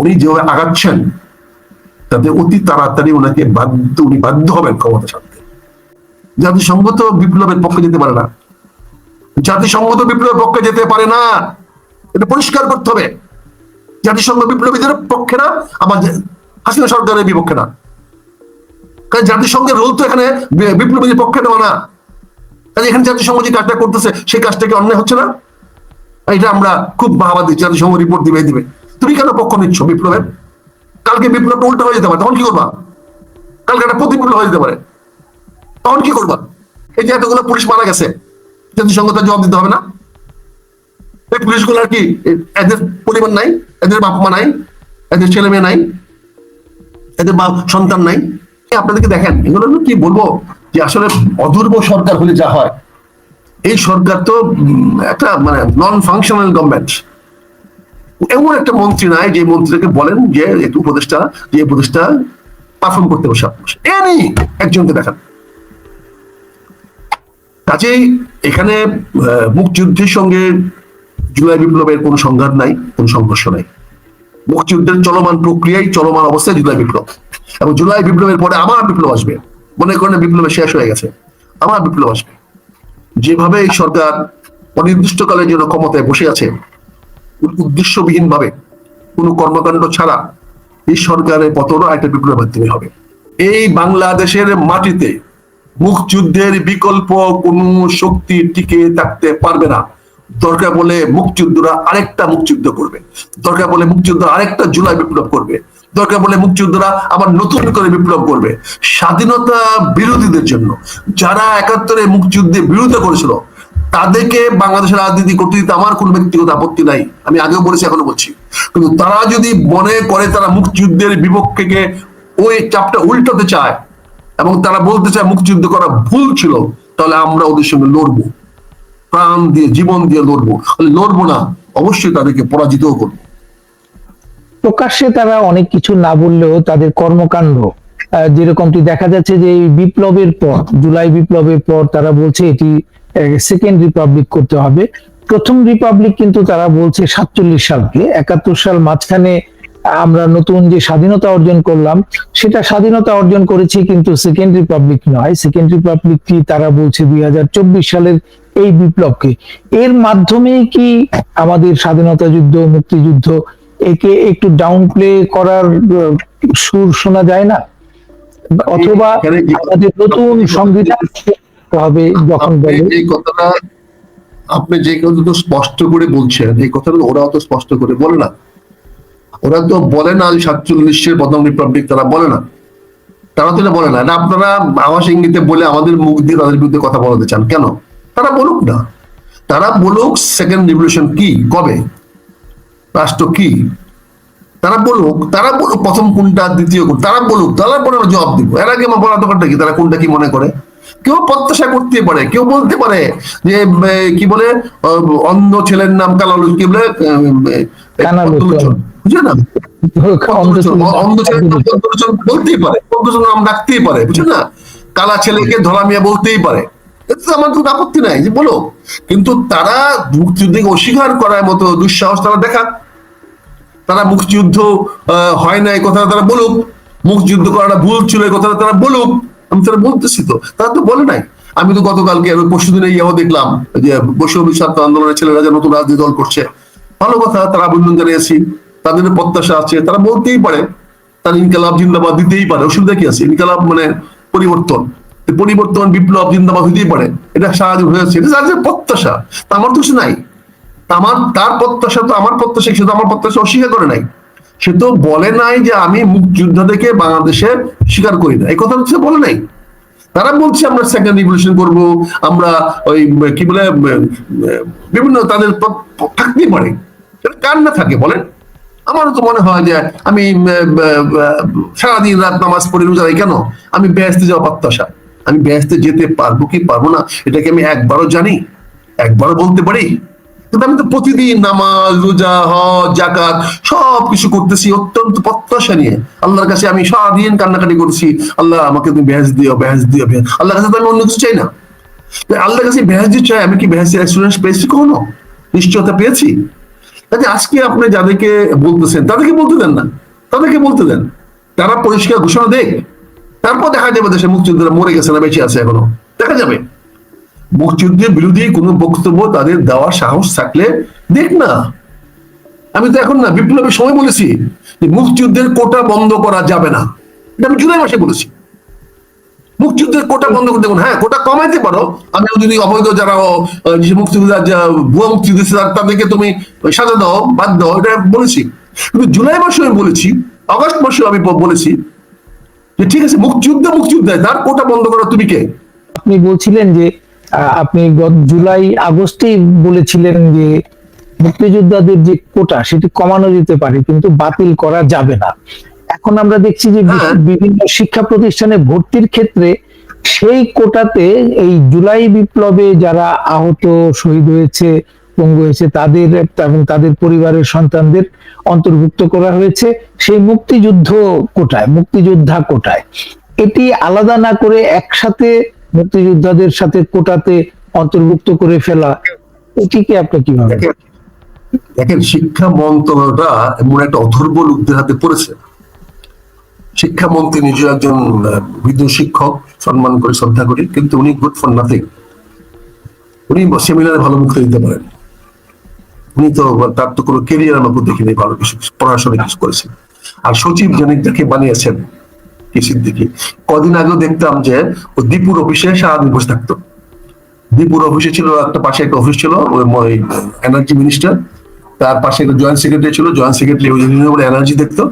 উনি যেভাবে আগাচ্ছেন, তাতে অতি তাড়াতাড়ি ওনাকে বাধ্য, উনি বাধ্য হবেন ক্ষমতা ছাড়তে। জাতিসংঘ তো বিপ্লবের পক্ষে যেতে পারে না। জাতিসংঘ তো বিপ্লবের পক্ষে যেতে পারে না। এটা পরিষ্কার করতে হবে। জাতিসংঘ বিপ্লবীদের পক্ষে না আমার হাসিনা সরকারের বিপক্ষে না। কারণ জাতিসংঘের রোল তো এখানে বিপ্লবীদের পক্ষে নেওয়া না। কাজে এখানে জাতিসংঘ যে কাজটা করতেছে, সেই কাজটা কি অন্যায় হচ্ছে না? এটা আমরা খুব বাহাবাদি জাতিসংঘ রিপোর্ট দিবে দিবে। তুমি কেন পক্ষ নিচ্ছ বিপ্লবের? কালকে বিপ্লবটা উল্টা হয়ে যেতে পারে, তখন কি করবা? কালকে একটা প্রতি হয়ে যেতে পারে। তখন কি করবা? এই যে এতগুলো পুলিশ মারা গেছে জাতিসংঘ জবাব দিতে হবে না? এই পুলিশগুলো আর কি, এদের পরিবার নাই, এদের বাপ মা নাই, এদের ছেলে মেয়ে নাই, এদের বা সন্তান নাই। আপনাদেরকে দেখেন, এগুলো কি বলব? যে আসলে অদূর্ব সরকার হলে যা হয়, এই সরকার তো একটা মানে নন ফাংশনাল গভর্নমেন্ট এমন একটা মন্ত্রী নাই যে মন্ত্রীকে বলেন যে, একটু উপদেষ্টা, যে উপদেষ্টা পারফর্ম করতে বসে এনি একজনকে দেখান। কাজেই এখানে মুক্তিযুদ্ধের সঙ্গে জুলাই বিপ্লবের কোনো সংঘাত নাই, কোনো সংঘর্ষ নাই। মুক্তিযুদ্ধের চলমান প্রক্রিয়ায় চলমান অবস্থায় জুলাই বিপ্লব। এবং জুলাই বিপ্লবের পরে আবার বিপ্লব আসবে। মনে করেন বিপ্লব শেষ হয়ে গেছে। আবার বিপ্লব আসবে। যেভাবে সরকার অনির্দিষ্টকালের জন্য ক্ষমতায় বসে আছে উদ্দেশ্যবিহীন ভাবে কোনো কর্মকাণ্ড ছাড়া এই সরকারের পতনও একটা বিপ্লবের মাধ্যমে হবে। এই বাংলাদেশের মাটিতে মুক্তিযুদ্ধের বিকল্প কোন শক্তি টিকে থাকতে পারবে না। দরকার বলে মুক্তিযুদ্ধরা আরেকটা মুক্তিযুদ্ধ করবে। দরকার বলে মুক্তিযুদ্ধ আরেকটা জুলাই বিপ্লব করবে। দরকার বলে মুক্তিযুদ্ধরা আবার নতুন করে বিপ্লব করবে। স্বাধীনতা বিরোধীদের জন্য, যারা একাত্তরে মুক্তিযুদ্ধে বিরোধিতা করেছিল তাদেরকে বাংলাদেশের রাজনীতি করতে দিতে আমার কোনো ব্যক্তিগত আপত্তি নাই। আমি আগেও বলেছি এখনও বলছি। কিন্তু তারা যদি মনে করে তারা মুক্তিযুদ্ধের বিপক্ষে ওই চাপটা উল্টাতে চায় এবং তারা বলতে চায় মুক্তিযুদ্ধ করা ভুল ছিল, তাহলে আমরা ওদের সঙ্গে লড়বো। প্রাণ দিয়ে, জীবন দিয়ে লড়বো। লড়বো না, অবশ্যই তাদেরকে পরাজিতও করব। প্রকাশ্যে তারা অনেক কিছু না বললেও তাদের কর্মকাণ্ড যেরকমটি দেখা যাচ্ছে যে এই বিপ্লবের পর, জুলাই বিপ্লবের পর তারা বলছে এটি সেকেন্ড রিপাবলিক করতে হবে। প্রথম রিপাবলিক কিন্তু তারা বলছে সাতচল্লিশ সালকে। একাত্তর সাল মাঝখানে আমরা নতুন যে স্বাধীনতা অর্জন করলাম সেটা স্বাধীনতা অর্জন করেছি কিন্তু সেকেন্ড রিপাবলিক নয়। সেকেন্ড রিপাবলিকটি তারা বলছে দুই সালের এই বিপ্লবকে। এর মাধ্যমেই কি আমাদের স্বাধীনতা যুদ্ধ মুক্তিযুদ্ধ একে একটু ডাউন প্লে করার সুর শোনা যায় না? অথবা আমাদের নতুন সংবিধান করতে হবে যখন বলে। এই কথাটা আপনি যে কথাটা স্পষ্ট করে বলছেন এই কথাটা ওরা তো স্পষ্ট করে বলে না। ওরা তো বলে না যে সাতচল্লিশের প্রথম রিপাবলিক তারা বলে না। তারা তো বলে না। আপনারা আবাস ইঙ্গিতে বলে আমাদের মুখ দিয়ে তাদের বিরুদ্ধে কথা বলাতে চান। কেন? তারা বলুক না। তারা বলুক সেকেন্ড রিভলিউশন কি কবে? রাষ্ট্র কি? তারা বলুক তারা বলুক প্রথম কোনটা দ্বিতীয় কোন তারা বলুক তারা পরে আমরা জবাব দিব। এর আগে আমার বলার দরকারটা কি? তারা কোনটা কি মনে করে? কেউ প্রত্যাশা করতে পারে কেউ বলতে পারে যে কি বলে অন্ধ ছেলের নাম কালালু কি বলে উম, এ, কানালোচন। পদ্মলোচন। বুঝলে না? অন্ধ ছেলের নাম বলতেই পারে নাম ডাকতেই পারে বুঝলে না? কালা ছেলেকে ধরা মিয়া বলতেই পারে। এতে আমার কোনো আপত্তি নাই যে বলো। কিন্তু তারা মুক্তিযুদ্ধকে অস্বীকার করার মতো দুঃসাহস তারা দেখা তারা মুক্তিযুদ্ধ আহ, হয় না এই কথাটা তারা বলুক। মুক্তিযুদ্ধ করাটা ভুল ছিল এই কথাটা তারা বলুক। আমি তারা বলতেছি তো, তারা তো বলে নাই। আমি তো গতকালকে পরশু দিনে ইয়াও দেখলাম যে বৈষম্য ছাত্র আন্দোলনের ছেলেরা যে নতুন রাজনীতি দল করছে। ভালো কথা, তারা অভিনন্দন জানিয়েছি তাদের প্রত্যাশা আছে, তারা বলতেই পারে, তার ইনকালাব জিন্দাবাদ দিতেই পারে। অসুবিধা কি আছে? ইনকালাব মানে পরিবর্তন। পরিবর্তন, বিপ্লব জিন্দাবাদ হইতেই পারে। এটা সারাদিন হয়েছে এটা যাদের প্রত্যাশা আমার তো কিছু নাই আমার, তার প্রত্যাশা তো আমার প্রত্যাশা, সে তো আমার প্রত্যাশা অস্বীকার করে নাই। সে তো বলে নাই যে আমি মুক্তিযুদ্ধ থেকে বাংলাদেশে স্বীকার করি না। এই কথা সে বলে নাই। তারা বলছে, আমরা সেকেন্ড রিভলিউশন করব, আমরা ওই, কি বলে, বিভিন্ন তাদের থাকতেই পারে। কার না থাকে বলেন? আমারও তো মনে হয় যে আমি সারাদিন রাত নামাজ পড়ে রোজা কেন? আমি ব্যস্তে যাওয়া প্রত্যাশা। আমি ব্যস্তে যেতে পারব কি পারব না, এটাকে আমি একবারও জানি, একবারও বলতে পারি। আমি তো প্রতিদিন নামাজ, রোজা, হজ জাকাত সব কিছু করতেছি অত্যন্ত প্রত্যাশা নিয়ে। আল্লাহর কাছে আমি সারাদিন কান্নাকাটি করছি, আল্লাহ, আমাকে তুমি বেহেজ দিও বেহেজ দিও আল্লাহর কাছে তো আমি অন্য কিছু চাই না। আল্লাহর কাছে বেহেজ চাই, আমি কি বেহেজের এক্সপিরিয়েন্স পেয়েছি কখনো? নিশ্চয়তা পেয়েছি? কাজে আজকে আপনি যাদেরকে বলতেছেন, তাদেরকে বলতে দেন না। তাদেরকে বলতে দেন। তারা পরিষ্কার ঘোষণা দেখ তারপর দেখা যাবে দেশে মুক্তিযোদ্ধারা মরে গেছে না বেঁচে আছে এখনও। দেখা যাবে। মুক্তিযুদ্ধের বিরোধী কোনো বক্তব্য তাদের দেওয়ার সাহস থাকলে দেখ না। আমি তো এখন না বিপ্লবের সময় বলেছি যে মুক্তিযুদ্ধের কোটা বন্ধ করা যাবে না। এটা আমি জুলাই মাসে বলেছি। মুক্তিযুদ্ধের কোটা বন্ধ করতে দেখুন হ্যাঁ কোটা কমাইতে পারো। আমি যদি অবৈধ যারা মুক্তিযোদ্ধা ভুয়া মুক্তিযুদ্ধ তাদেরকে তুমি সাজা দাও, বাদ দাও, এটা বলেছি। কিন্তু জুলাই মাসে আমি বলেছি, আগস্ট মাসে আমি বলেছি যে ঠিক আছে, মুক্তিযুদ্ধ মুক্তিযুদ্ধ, তার কোটা বন্ধ করা তুমি কে? আপনি বলছিলেন যে আপনি গত জুলাই আগস্টেই বলেছিলেন যে মুক্তিযোদ্ধাদের যে কোটা সেটি কমানো যেতে পারে কিন্তু বাতিল করা যাবে না এখন আমরা দেখছি যে হ্যাঁ। বিভিন্ন শিক্ষা প্রতিষ্ঠানে ভর্তির ক্ষেত্রে সেই কোটাতে এই জুলাই বিপ্লবে যারা আহত শহীদ হয়েছে পঙ্গু হয়েছে তাদের এবং তাদের পরিবারের সন্তানদের অন্তর্ভুক্ত করা হয়েছে সেই মুক্তিযুদ্ধ কোটায় মুক্তিযোদ্ধা কোটায় এটি আলাদা না করে একসাথে মুক্তিযোদ্ধাদের সাথে কোটাতে অন্তর্ভুক্ত করে ফেলা, এটিকে আপনি কীভাবে দেখেন শিক্ষা মন্ত্রণালয়টা এমন একটা অথর্ব লোকদের হাতে পড়েছে। শিক্ষামন্ত্রী নিজে একজন বৃদ্ধ শিক্ষক, সম্মান করে, শ্রদ্ধা করি, কিন্তু উনি গুড ফর নাথিং উনি সেমিনারে ভালো মুক্তি দিতে পারেন। উনি তো তার তো কোনো কেরিয়ার আমাকে দেখিনি, ভালো কিছু, পড়াশোনা কিছু করেছেন। আর সচিব যিনি যাকে বানিয়েছেন। কি সিদ্দিকি? কদিন আগেও দেখতাম যে ও দীপুর অফিসে সারাদিন বসে থাকতো। দীপুর অফিসে ছিল, একটা পাশে একটা অফিস ছিল, ওই এনার্জি মিনিস্টার তার পাশে একটা জয়েন্ট সেক্রেটারি ছিল জয়েন্ট সেক্রেটারি ওই এনার্জি দেখতো।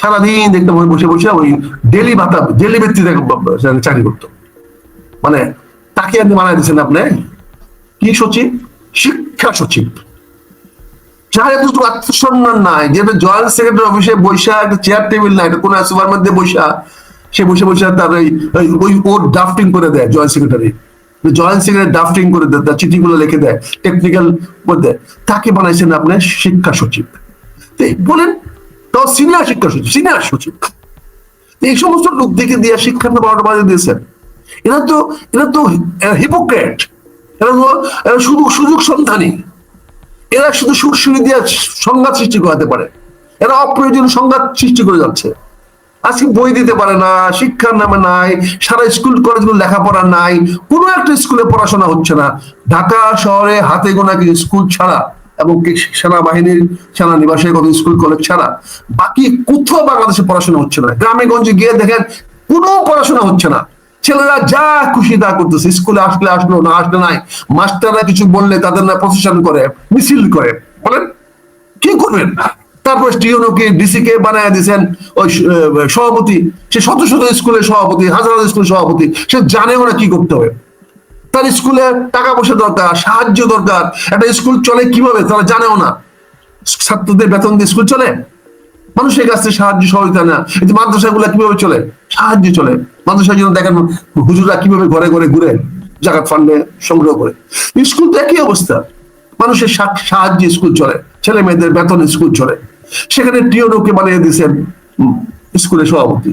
সারাদিন দেখতাম ওই বসে বসে ওই ডেলি ভাতা ডেলি ভিত্তিতে চাকরি করতো। মানে তাকে আপনি মানায় দিচ্ছেন আপনি? কি সচিব? শিক্ষা সচিব। যার এতটুকু আত্মসম্মান নাই যেটা জয়েন্ট সেক্রেটারি অফিসে বৈশা একটা চেয়ার টেবিল নাই এটা কোন সুপার মধ্যে বৈশা সে বসে বসে তার ওই ওই- ওর ড্রাফটিং করে দেয় joint secretary joint secretary drafting করে দেয়, তার চিঠিগুলো লিখে দেয় টেকনিক্যাল মধ্যে তাকে বানাইছেন আপনার শিক্ষা সচিব। বলেন, তো সিনিয়র শিক্ষা সচিব সিনিয়র সচিব। এই সমস্ত লোক দেখে দিয়ে শিক্ষার বারোটা বাজে দিয়েছেন। এরা তো এরা তো হিপোক্রেট এরা এরা শুধু সুযোগ সন্ধানী। এরা শুধু সুরসুরি দিয়ে সংঘাত সৃষ্টি করাতে পারে। এরা অপ্রয়োজনীয় সংঘাত সৃষ্টি করে যাচ্ছে। আজকে বই দিতে পারে না, শিক্ষার নামে নাই, সারা স্কুল, কলেজগুলো লেখাপড়া নাই, কোনো একটা স্কুলে পড়াশোনা হচ্ছে না। ঢাকা শহরে হাতে গোনা কিছু স্কুল ছাড়া এবং সেনাবাহিনীর সেনা নিবাসের কত স্কুল, কলেজ ছাড়া, বাকি কোথাও বাংলাদেশে পড়াশোনা হচ্ছে না। গ্রামে গঞ্জে গিয়ে দেখেন কোনো পড়াশোনা হচ্ছে না। ছেলেরা যা খুশি তা করতেছে, স্কুলে আসলে আসলো না, আসলে নাই। মাস্টাররা কিছু বললে তাদের না প্রশাসন করে, মিছিল করে। বলেন, কি করবেন? তারপর টিওনোকে ডিসি কে বানায় দিয়েছেন ওই সভাপতি। সে শত শত স্কুলের সভাপতি, হাজার হাজার স্কুলের সভাপতি। সে জানেও না কি করতে হবে। তার স্কুলে টাকা পয়সা দরকার, সাহায্য দরকার। একটা স্কুল চলে কীভাবে তারা জানেও না। ছাত্রদের বেতন দিয়ে স্কুল চলে? মানুষের কাছ থেকে সাহায্য সহযোগিতা না এই যে মাদ্রাসাগুলো কীভাবে চলে? সাহায্য চলে। মাদ্রাসার জন্য দেখেন হুজুরা কীভাবে ঘরে ঘরে ঘুরে জাকাত ফান্ডে সংগ্রহ করে। স্কুল তো একই অবস্থা। মানুষের সাহায্যে স্কুল চলে। ছেলে মেয়েদের বেতন স্কুল চলে। সেখানে টিওনোকে বানিয়ে দিয়েছেন স্কুলের সভাপতি।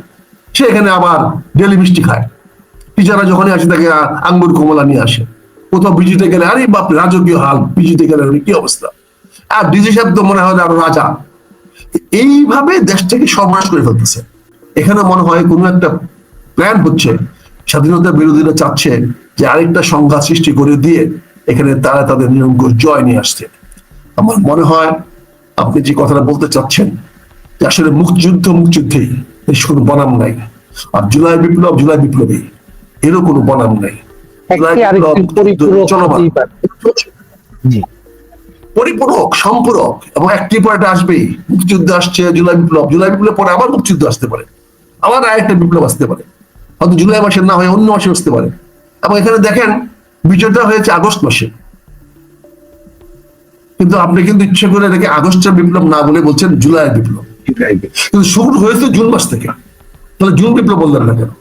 সে এখানে আবার ডেলি মিষ্টি খায়। টিচাররা যখনই আসে তাকে আঙ্গুর কমলা নিয়ে আসে। কোথাও বিজিতে গেলে, আরে বাপ, রাজকীয় হাল বিজিতে গেলে কি অবস্থা? আর ডিজি সাহেব তো মনে হয় আরও রাজা। এইভাবে দেশটাকে সর্বনাশ করে ফেলতেছে। এখানে মনে হয় কোনো একটা প্ল্যান হচ্ছে, স্বাধীনতা বিরোধীরা চাচ্ছে যে আরেকটা সংঘাত সৃষ্টি করে দিয়ে এখানে তারা তাদের নিরঙ্কুশ জয় নিয়ে আসছে। আমার মনে হয় আপনি যে কথাটা বলতে চাচ্ছেন যে আসলে মুক্তিযুদ্ধ মুক্তিযুদ্ধেই এর কোনো বনাম নাই। আর জুলাই বিপ্লব জুলাই বিপ্লবী এরও কোনো বনাম নাই। পরিপূরক সম্পূরক এবং একটি পরে আসবেই মুক্তিযুদ্ধ আসছে জুলাই বিপ্লব। জুলাই বিপ্লব পরে আবার মুক্তিযুদ্ধ আসতে পারে। আবার আরেকটা বিপ্লব আসতে পারে। হয়তো জুলাই মাসে না হয়ে অন্য মাসে আসতে পারে। এবং এখানে দেখেন বিজয়টা হয়েছে আগস্ট মাসে। কিন্তু আপনি কিন্তু ইচ্ছে করে এটাকে আগস্টের বিপ্লব না বলে বলছেন জুলাই বিপ্লব। কিন্তু শুরু হয়েছে জুন মাস থেকে। তাহলে জুন বিপ্লব বললেন না কেন?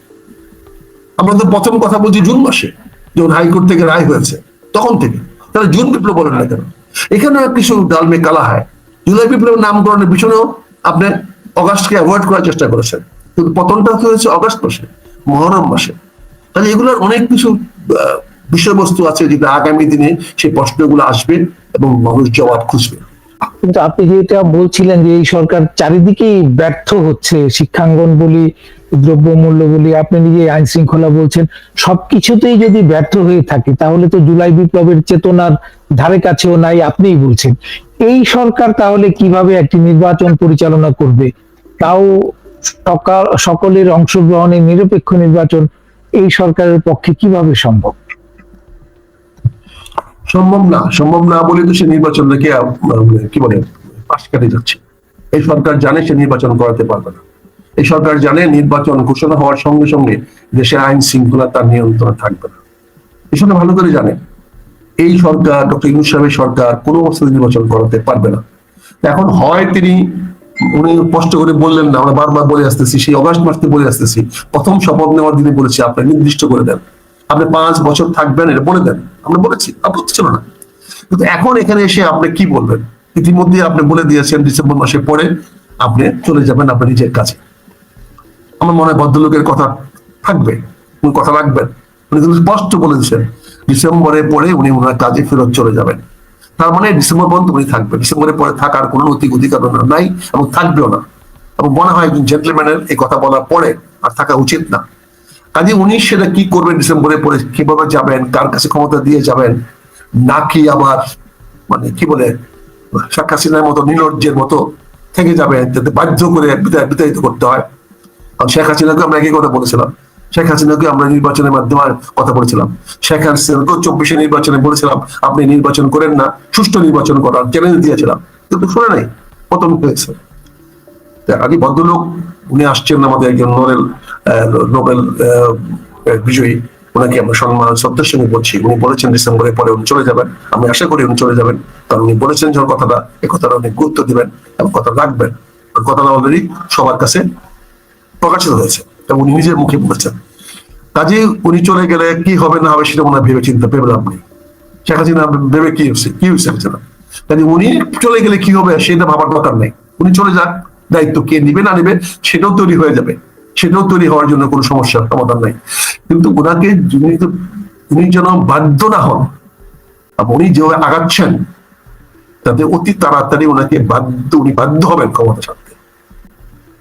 আমরা তো প্রথম কথা বলছি জুন মাসে, যখন হাইকোর্ট থেকে রায় হয়েছে, তখন থেকে। তাহলে জুন বিপ্লব বলেন না কেন? এখানেও কিছু ডালমে কালা হয়। জুলাই বিপ্লবের নামকরণের পিছনেও আপনি অগাস্টকে অ্যাভয়েড করার চেষ্টা করেছেন। কিন্তু পতনটা হয়েছে অগাস্ট মাসে, মহরম মাসে। তাহলে এগুলোর অনেক কিছু বিষয়বস্তু আছে যেটা আগামী দিনে সেই প্রশ্নগুলো আসবে এবং মানুষ জবাব খুঁজবে। কিন্তু আপনি যেটা বলছিলেন যে এই সরকার চারিদিকেই ব্যর্থ হচ্ছে, শিক্ষাঙ্গন বলি দ্রব্যমূল্য বলি, আপনি নিজে আইন শৃঙ্খলা বলছেন, সবকিছুতেই যদি ব্যর্থ হয়ে থাকে, তাহলে তো জুলাই বিপ্লবের চেতনার ধারে কাছেও নাই আপনিই বলছেন। এই সরকার তাহলে কীভাবে একটি নির্বাচন পরিচালনা করবে? তাও সকলের অংশগ্রহণে নিরপেক্ষ নির্বাচন এই সরকারের পক্ষে কীভাবে সম্ভব? সম্ভব না সম্ভব না বলে তো সে নির্বাচন থেকে মানে কি বলে, পাশ কাটে যাচ্ছে। এই সরকার জানে সে নির্বাচন করাতে পারবে না। এই সরকার জানে নির্বাচন ঘোষণা হওয়ার সঙ্গে সঙ্গে দেশের আইন শৃঙ্খলা তার নিয়ন্ত্রণে থাকবে না। এই সরকার ভালো করে জানে। এই সরকার, ডক্টর ইউনুস সাহেবের সরকার কোনো অবস্থাতে নির্বাচন করাতে পারবে না। এখন হয় তিনি, উনি স্পষ্ট করে বললেন না, আমরা বারবার বলে আসতেছি, সেই অগাস্ট মাস থেকে বলে আসতেছি। প্রথম শপথ নেওয়ার দিনে বলেছি, আপনি নির্দিষ্ট করে দেন। আপনি পাঁচ বছর থাকবেন, এটা বলে দেন। আমরা বলেছি আপত্তি ছিল না। কিন্তু এখন এখানে এসে আপনি কি বলবেন? ইতিমধ্যে আপনি বলে দিয়েছেন, ডিসেম্বর মাসে পরে আপনি চলে যাবেন আপনার নিজের কাছে আমার মনে হয় ভদ্রলোকের কথা থাকবে, উনি কথা রাখবেন। উনি কিন্তু স্পষ্ট বলে দিচ্ছেন ডিসেম্বরে পরে উনি ওনার কাজে ফেরত চলে যাবেন। তার মানে ডিসেম্বর পর্যন্ত উনি থাকবেন। ডিসেম্বরে পরে থাকার কোনো নৈতিক অধিকার ওনার নাই এবং থাকবেও না। এবং মনে হয় একজন জেন্টলম্যানের এই কথা বলার পরে আর থাকা উচিত না। কাজে উনি সেটা কি করবেন ডিসেম্বরে পরে, কীভাবে যাবেন, কার কাছে ক্ষমতা দিয়ে যাবেন, নাকি আবার মানে কি বলে, শেখ হাসিনার মতো নির্লজ্জের মতো থেকে যাবেন যাতে বাধ্য করে বিতাড়িত করতে হয়? আর শেখ হাসিনাকে আমরা একই কথা বলেছিলাম। শেখ হাসিনাকে আমরা নির্বাচনের মাধ্যমে কথা বলেছিলাম। শেখ হাসিনাকে চব্বিশে নির্বাচনে বলেছিলাম, আপনি নির্বাচন করেন না, সুষ্ঠু নির্বাচন করার চ্যালেঞ্জ দিয়েছিলাম। কিন্তু শুনে নাই, পতন হয়েছে। আগে ভদ্রলোক, উনি আসছেন আমাদের একজন নোবেল নোবেল বিজয়ী। ওনাকে আমরা সম্মান, শ্রদ্ধার সঙ্গে বলছি। উনি বলেছেন ডিসেম্বরের পরে উনি চলে যাবেন। আমি আশা করি উনি চলে যাবেন। কারণ উনি বলেছেন যখন কথাটা এই কথাটা অনেক গুরুত্ব দিবেন এবং কথা রাখবেন। কথাটা অলরেডি সবার কাছে প্রকাশিত হয়েছে। এবং উনি নিজের মুখে বলেছেন। কাজে উনি চলে গেলে কি হবে, না হবে সেটা ওনার ভেবে চিন্তা ভেবে লাভ নেই। শেখ হাসিনা ভেবে কি হচ্ছে কি হচ্ছে হাসিনা কাজে উনি চলে গেলে কি হবে সেটা ভাবার দরকার নেই। উনি চলে যাক। দায়িত্ব কে নিবে না নিবে সেটাও তৈরি হয়ে যাবে। সেটাও তৈরি হওয়ার জন্য কোনো সমস্যার সমাধান নাই। কিন্তু ওনাকে উনি যেন বাধ্য না হন উনি যেভাবে আগাচ্ছেন তাতে অতি তাড়াতাড়ি ওনাকে বাধ্য উনি বাধ্য হবেন ক্ষমতা ছাড়তে।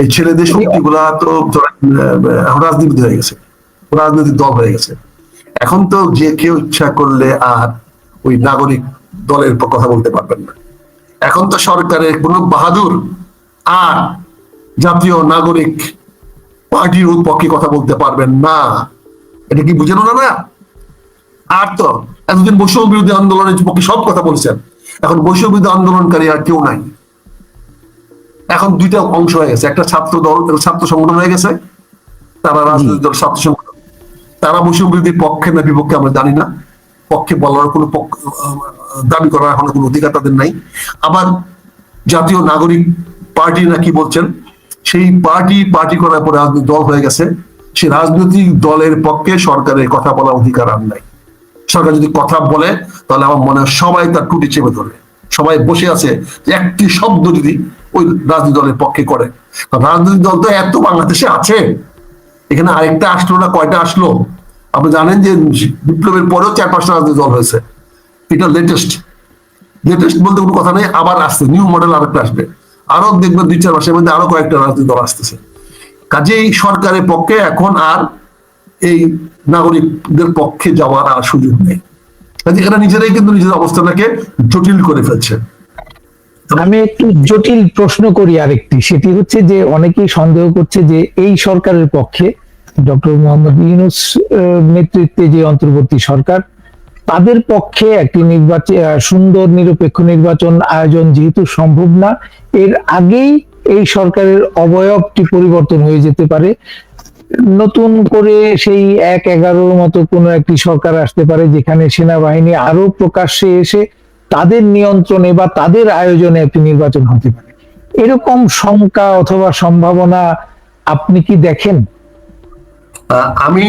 এই ছেলেদের শক্তিগুলা তো রাজনীতি হয়ে গেছে। রাজনৈতিক দল হয়ে গেছে। এখন তো যে কেউ ইচ্ছা করলে আর ওই নাগরিক দলের কথা বলতে পারবেন না। এখন তো সরকারের কোন বাহাদুর আর জাতীয় নাগরিক পার্টির পক্ষে কথা বলতে পারবেন না। এটা কি বুঝেন না না আর তো এতদিন বৈষম্য বিরোধী আন্দোলনের পক্ষে সব কথা বলছেন। এখন বৈষম্য বিরোধী আন্দোলনকারী আর কেউ নাই। এখন দুইটা অংশ হয়ে গেছে। একটা ছাত্র দল ছাত্র সংগঠন হয়ে গেছে। তারা রাজনৈতিক দল ছাত্র সংগঠন। তারা বৈষম্য বিরোধীর পক্ষে না বিপক্ষে আমরা জানি না। পক্ষে বলার কোনো পক্ষ দাবি করার এখন কোনো অধিকার তাদের নাই। আবার জাতীয় নাগরিক পার্টি না কি বলছেন? সেই পার্টি পার্টি করার পরে রাজনৈতিক দল হয়ে গেছে। সেই রাজনৈতিক দলের পক্ষে সরকারের কথা বলার অধিকার আর নাই। সরকার যদি কথা বলে, তাহলে আমার মনে হয় সবাই তার টুটি চেপে ধরবে। সবাই বসে আছে যে একটি শব্দ যদি ওই রাজনৈতিক দলের পক্ষে করে। রাজনৈতিক দল তো এত বাংলাদেশে আছে। এখানে আরেকটা আসলো না, কয়টা আসলো? আপনি জানেন যে বিপ্লবের পরেও চার, পাঁচটা রাজনৈতিক দল হয়েছে। এটা লেটেস্ট লেটেস্ট বলতে কোনো কথা নেই, আবার আসছে। নিউ মডেল আরেকটা আসবে। আরও দেখবেন দুই চার মাসের মধ্যে আরও কয়েকটা রাজনৈতিক দল আসতেছে। কাজেই সরকারের পক্ষে এখন আর এই নাগরিকদের পক্ষে যাওয়ার আর সুযোগ নেই। কাজে এরা নিজেরাই কিন্তু নিজের অবস্থাটাকে জটিল করে ফেলছে। আমি একটু জটিল প্রশ্ন করি আরেকটি, সেটি হচ্ছে যে অনেকেই সন্দেহ করছে যে এই সরকারের পক্ষে ডক্টর মোহাম্মদ ইউনুস নেতৃত্বে যে অন্তর্বর্তী সরকার তাদের পক্ষে একটি নির্বাচন সুন্দর নিরপেক্ষ নির্বাচন আয়োজন যেহেতু সম্ভব না, এর আগেই এই সরকারের অবয়বটি পরিবর্তন হয়ে যেতে পারে। নতুন করে সেই এক এগারোর মতো কোনো একটি সরকার আসতে পারে যেখানে সেনাবাহিনী আরও প্রকাশ্যে এসে তাদের নিয়ন্ত্রণে বা তাদের আয়োজনে একটি নির্বাচন হতে পারে। এরকম শঙ্কা অথবা সম্ভাবনা আপনি কি দেখেন? আমি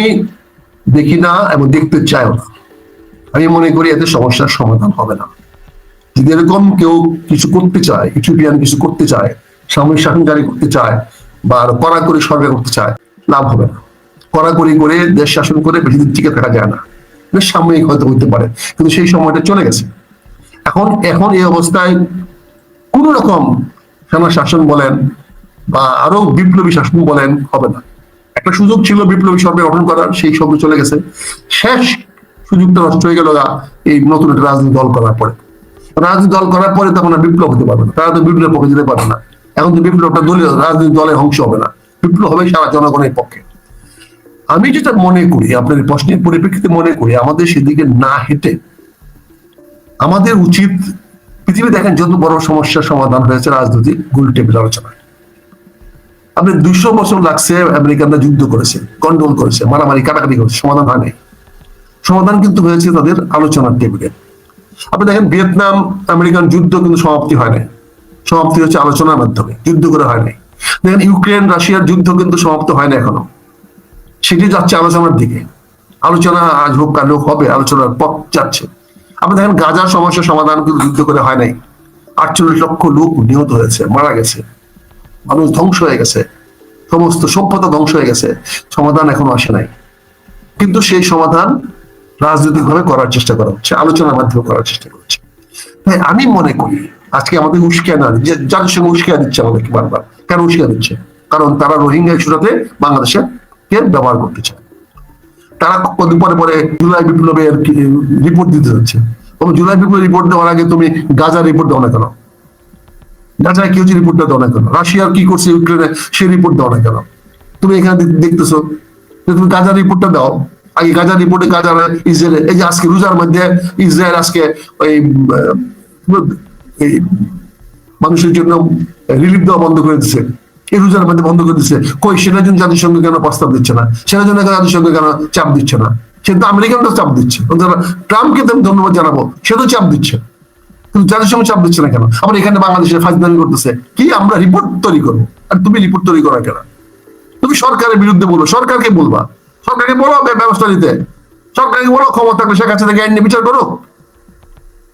দেখি না এবং দেখতে চাইও না। আমি মনে করি এতে সমস্যার সমাধান হবে না। যদি এরকম কেউ কিছু করতে চায় ইথিওপিয়ান কিছু করতে চায় সাময়িক শাসন জারি করতে চায়, বা আরও কড়াকড়ি সরকার করতে চায়, লাভ হবে না। কড়াকড়ি করে দেশ শাসন করে বেশি দিন টিকে থাকা যায় না। বেশ সাময়িক হয়তো হইতে পারে, কিন্তু সেই সময়টা চলে গেছে। এখন এখন এই অবস্থায় কোন রকম সেনা শাসন বলেন, বা আরও বিপ্লবী শাসন বলেন, হবে না। একটা সুযোগ ছিল বিপ্লবী সরকার গঠন করার, সেই সুযোগ চলে গেছে। শেষ সুযোগটা নষ্ট হয়ে গেল এই নতুন একটা রাজনৈতিক দল করার পরে। রাজনীতি দল করার পরে তখন বিপ্লব হতে পারবে না। তারা তো বিপ্লবের পক্ষে যেতে পারবে না। এখন তো বিপ্লবটা দলীয়, রাজনৈতিক দলের অংশ হবে না। বিপ্লব হবে সারা জনগণের পক্ষে। আমি যেটা মনে করি, আপনার প্রশ্নের পরিপ্রেক্ষিতে মনে করি, আমাদের সেদিকে না হেঁটে আমাদের উচিত পৃথিবী দেখেন যত বড় সমস্যার সমাধান হয়েছে রাজনৈতিক গোল টেবিল আলোচনায়। আপনি দুইশো বছর লাগছে আমেরিকানরা যুদ্ধ করেছে কন্ট্রোল করেছে, মারামারি, কাটাকাটি করেছে, সমাধান হয় নাই। সমাধান কিন্তু হয়েছে তাদের আলোচনার টেবিলে। আপনি দেখেন, ভিয়েতনাম, আমেরিকান যুদ্ধ কিন্তু সমাপ্তি হয় নাই। সমাপ্তি হচ্ছে আলোচনার মাধ্যমে, যুদ্ধ করে হয় নাই। দেখেন, ইউক্রেন, রাশিয়ার যুদ্ধ কিন্তু সমাপ্ত হয় না এখনও। সেটি যাচ্ছে আলোচনার দিকে। আলোচনা আজ হোক, কাল হোক, হবে, আলোচনার পথ যাচ্ছে। আপনি দেখেন, গাজার সমস্যার সমাধান কিন্তু যুদ্ধ করে হয় নাই। আটচল্লিশ লক্ষ লোক নিহত হয়েছে, মারা গেছে। মানুষ ধ্বংস হয়ে গেছে। সমস্ত সভ্যতা ধ্বংস হয়ে গেছে। সমাধান এখনও আসে নাই। কিন্তু সেই সমাধান রাজনৈতিক ভাবে করার চেষ্টা করা হচ্ছে, আলোচনার মাধ্যমে করার চেষ্টা করছে তাই আমি মনে করি আজকে আমাদের উস্কিয়া না যে যাদের সঙ্গে উস্কিয়া দিচ্ছে আমাদেরকে বারবার। কেন উস্কিয়া দিচ্ছে? কারণ তারা রোহিঙ্গা ইস্যুটাতে বাংলাদেশের কে ব্যবহার করতে চায়? তারা পরে পরে জুলাই বিপ্লবের রিপোর্ট দিতে যাচ্ছে। জুলাই বিপ্লবের রিপোর্ট দেওয়ার আগে তুমি গাজার রিপোর্ট দাও না কেন? গাজায় কি হচ্ছে দাও না কেন? রাশিয়ার কি করছে ইউক্রেনে সেই রিপোর্ট দাও না কেন? তুমি এখানে দেখতেছো তুমি গাজার রিপোর্টটা দাও। আগে গাজার রিপোর্টে গাজার ইসরায়েল, এই যে আজকে রোজার মধ্যে ইসরায়েল আজকে ওই মানুষের জন্য রিলিফ দেওয়া বন্ধ করে দিচ্ছে এই রোজার মধ্যে বন্ধ করে দিচ্ছে কই সেটার জন্য জাতিসংঘ কেন প্রস্তাব দিচ্ছে না? সেটার জন্য জাতিসংঘ কেন চাপ দিচ্ছে না? সে তো আমেরিকানরা চাপ দিচ্ছে। ট্রাম্পকে তো আমি ধন্যবাদ জানাব। সে তো চাপ দিচ্ছে। কিন্তু জাতিসংঘ চাপ দিচ্ছে না কেন? আবার এখানে বাংলাদেশের ফাজদানি করতেছে। কি আমরা রিপোর্ট তৈরি করব? আর তুমি রিপোর্ট তৈরি করা কেন? তুমি সরকারের বিরুদ্ধে বলো, সরকারকে বলবা। সরকারকে বলো ব্যবস্থা নিতে। সরকারকে বলো ক্ষমতা থাকলে শেখ হাসিনাকে আইন নিয়ে বিচার করো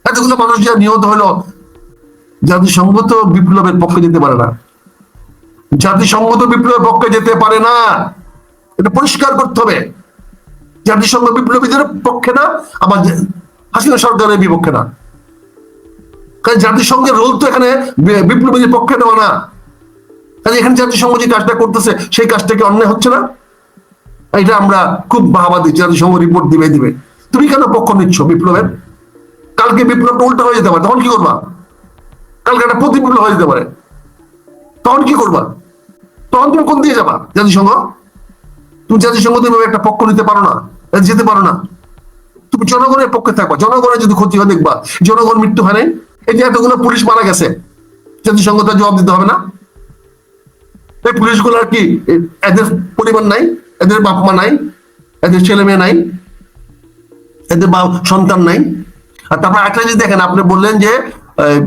এতগুলো মানুষ যা নিহত হলো, জাতিসংঘ বিপ্লবের পক্ষে যেতে পারে না। জাতিসংঘ তো বিপ্লবের পক্ষে যেতে পারে না। এটা পরিষ্কার করতে হবে। জাতিসংঘ বিপ্লবীদের পক্ষে না, আবার যে- হাসিনা সরকারের বিপক্ষে না। কারণ জাতিসংঘের রোল তো এখানে বিপ্লবীদের পক্ষে দেওয়া না। কাজে এখানে জাতিসংঘ যে কাজটা করতেছে, সেই কাজটা কি অন্যায় হচ্ছে না? এটা আমরা খুব বাহাবা দিচ্ছি জাতিসংঘ রিপোর্ট দিবে দিবে। তুমি কেন পক্ষ নিচ্ছ বিপ্লবের? কালকে বিপ্লবটা উল্টো হয়ে যেতে পারে, তখন কি করবা? কালকে একটা প্রতি বিপ্লব হয়ে যেতে পারে। তখন কি করবা? তখন তুমি কোন দিয়ে যাবা জাতিসংঘ তুমি জাতিসংঘ তুমি একটা পক্ষ নিতে পারো না যেতে পারো না। তুমি জনগণের পক্ষে থাকবা জনগণের যদি ক্ষতি হয় দেখবা, জনগণ মৃত্যু হয় এই যে এতগুলো পুলিশ মারা গেছে জাতিসংঘ তার জবাব দিতে হবে না। এই পুলিশগুলো আর কি, এদের পরিমাণ নাই। এদের বাপ মা নাই এদের ছেলে মেয়ে নাই এদের বা সন্তান নাই। আর তারপর একটা জিনিস দেখেন আপনি বললেন যে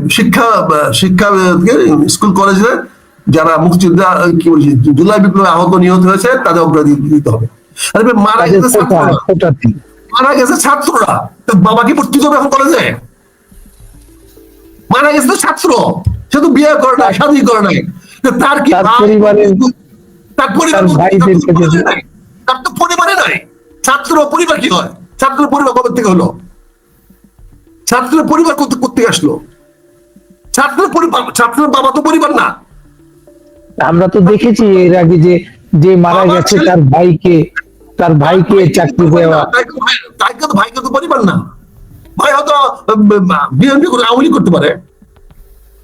শিক্ষা শিক্ষা স্কুল কলেজে যারা মুক্তিযোদ্ধা কি বলছি জুলাই বিপ্লবে আহত নিহত হয়েছে তাদের অগ্রাধিকার দিতে হবে। আরে মারা গেছে ছাত্ররা। মারা গেছে ছাত্ররা। বাবা কি ভর্তি হবে এখন কলেজে? মারা গেছে ছাত্র। সে তো বিয়ে করে নাই শাদী করে নাই। তার কি পরিবারের- তার পরিবার তার তো পরিবারে ছাত্র পরিবার কি হয়? ছাত্র পরিবার কবে থেকে হলো? ছাত্রের পরিবার করতে করতে আসলো? ছাত্রের পরিবার ছাত্রের বাবা তো পরিবার না। আমরা তো দেখেছি এর আগে যে যে মারা গেছে তার ভাইকে তার ভাইকে চাকরি দেওয়া। তাই তো ভাই- তাই তো ভাইকে তো পরিবার না। ভাই হয়তো বিএনপি করে আওয়ামী করতে পারে।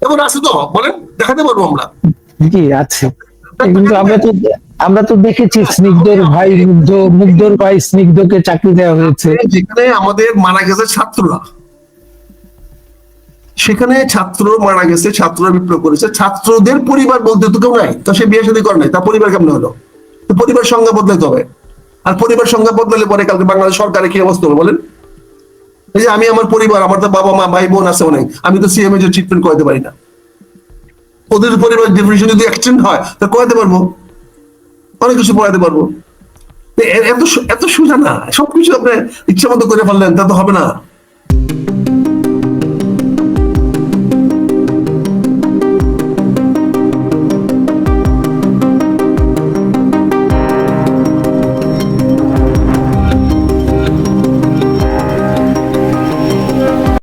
এবং আছে তো বলেন দেখাতে পারব আমরা। জি আছে। কিন্তু আমরা তো আমরা তো দেখেছি স্নিগ্ধর ভাই মুগ্ধ, মুগ্ধর ভাই স্নিগ্ধকে চাকরি দেওয়া হয়েছে। যেখানে আমাদের মারা গেছে ছাত্ররা। সেখানে ছাত্র মারা গেছে, ছাত্ররা বিপ্লব করেছে। ছাত্রদের পরিবার বলতে তো কেউ নাই। তো সে বিয়ে শাদী করে নাই। তার পরিবার কেমন হলো? তো পরিবার সংজ্ঞা বদলাতে হবে। আর পরিবার সংজ্ঞা বদলালে পরে কালকে বাংলাদেশ সরকারের কি অবস্থা হবে বলেন? এই যে আমি আমার পরিবার, আমার তো বাবা মা ভাই বোন আছে অনেক। আমি তো সিএমএ ট্রিটমেন্ট করাতে পারি না। ওদের উপরে ডিফিনেশন যদি এক্সটেন্ড হয়, তা করাতে পারব। অনেক কিছু পড়াতে পারব। এত এত সোজা না। সবকিছু আপনি ইচ্ছা মতো করে ফেললেন, তা তো হবে না।